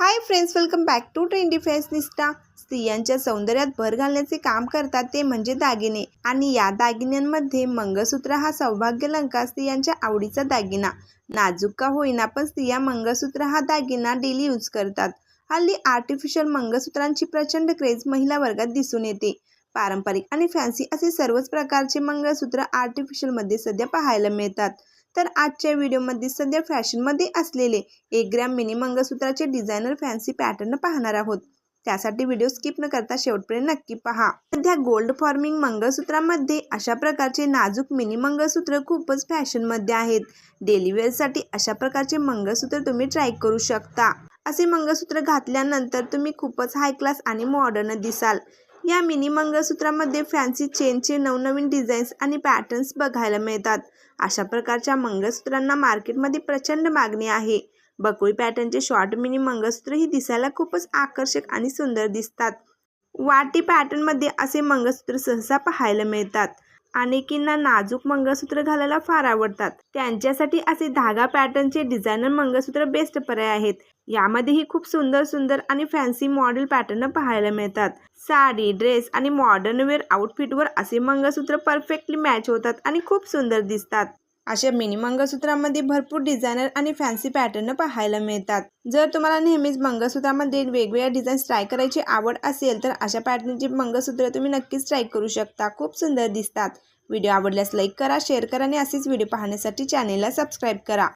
Hi friends welcome back to trendy fashionista स्त्रियांच्या सौंदर्यात भर घालण्याचे काम करतात ते म्हणजे दागिने. आणि या दागिन्यांमध्ये मंगळसूत्र हा सौभाग्यलंका स्त्रियांच्या आवडीचा दागिना. नाजूक का होईना पण स्त्रिया मंगळसूत्र हा दागिना डेली यूज करतात. हल्ली आर्टिफिशियल मंगळसूत्रांची प्रचंड क्रेज महिला वर्गात दिसून येते. पारंपरिक आणि फॅन्सी असे सर्वच प्रकारचे मंगळसूत्र आर्टिफिशियलमध्ये सध्या पाहायला मिळतात. तर आजच्या व्हिडिओमध्ये सध्या फॅशनमध्ये असलेले एक ग्रॅम मिनी मंगळसूत्राचे डिझायनर फॅन्सी पॅटर्न पाहणार आहोत. त्यासाठी व्हिडिओ स्किप न करता शेवटपर्यंत नक्की पहा. सध्या गोल्ड फॉर्मिंग मंगळसूत्रामध्ये अशा प्रकारचे नाजूक मिनी मंगळसूत्र खूपच फॅशनमध्ये आहेत. डेली वेअरसाठी अशा प्रकारचे मंगळसूत्र तुम्ही ट्राय करू शकता. असे मंगळसूत्र घातल्यानंतर तुम्ही खूपच हाय क्लास आणि मॉडर्न दिसाल. या मिनी मंगळसूत्रामध्ये फॅन्सी चेनचे नवनवीन डिझाईन्स आणि पॅटर्न्स बघायला मिळतात. अशा प्रकारच्या मंगळसूत्रांना मार्केटमध्ये प्रचंड मागणी आहे. बकुळी पॅटर्नचे शॉर्ट मिनी मंगळसूत्र ही दिसायला खूपच आकर्षक आणि सुंदर दिसतात. वाटी पॅटर्नमध्ये असे मंगळसूत्र सहसा पाहायला मिळतात. अनेकींना नाजूक मंगळसूत्र घालायला फार आवडतात. त्यांच्यासाठी असे धागा पॅटर्नचे डिझायनर मंगळसूत्र बेस्ट पर्याय आहेत. यामध्येही खूप सुंदर सुंदर आणि फॅन्सी मॉडेल पॅटर्न पाहायला मिळतात. साडी ड्रेस आणि मॉडर्न वेअर आउटफिटवर असे मंगळसूत्र परफेक्टली मॅच होतात आणि खूप सुंदर दिसतात. अशा मिनी मंगळसूत्रामध्ये भरपूर डिझायनर आणि फॅन्सी पॅटर्न पाहायला मिळतात. जर तुम्हाला नेहमीच मंगळसूत्रामध्ये वेगवेगळ्या डिझाईन्स ट्राय करायची आवड असेल तर अशा पॅटर्नचे मंगळसूत्र तुम्ही नक्कीच ट्राय करू शकता. खूप सुंदर दिसतात. व्हिडिओ आवडल्यास लाईक करा शेअर करा आणि असेच व्हिडिओ पाहण्यासाठी चॅनेलला सबस्क्राईब करा.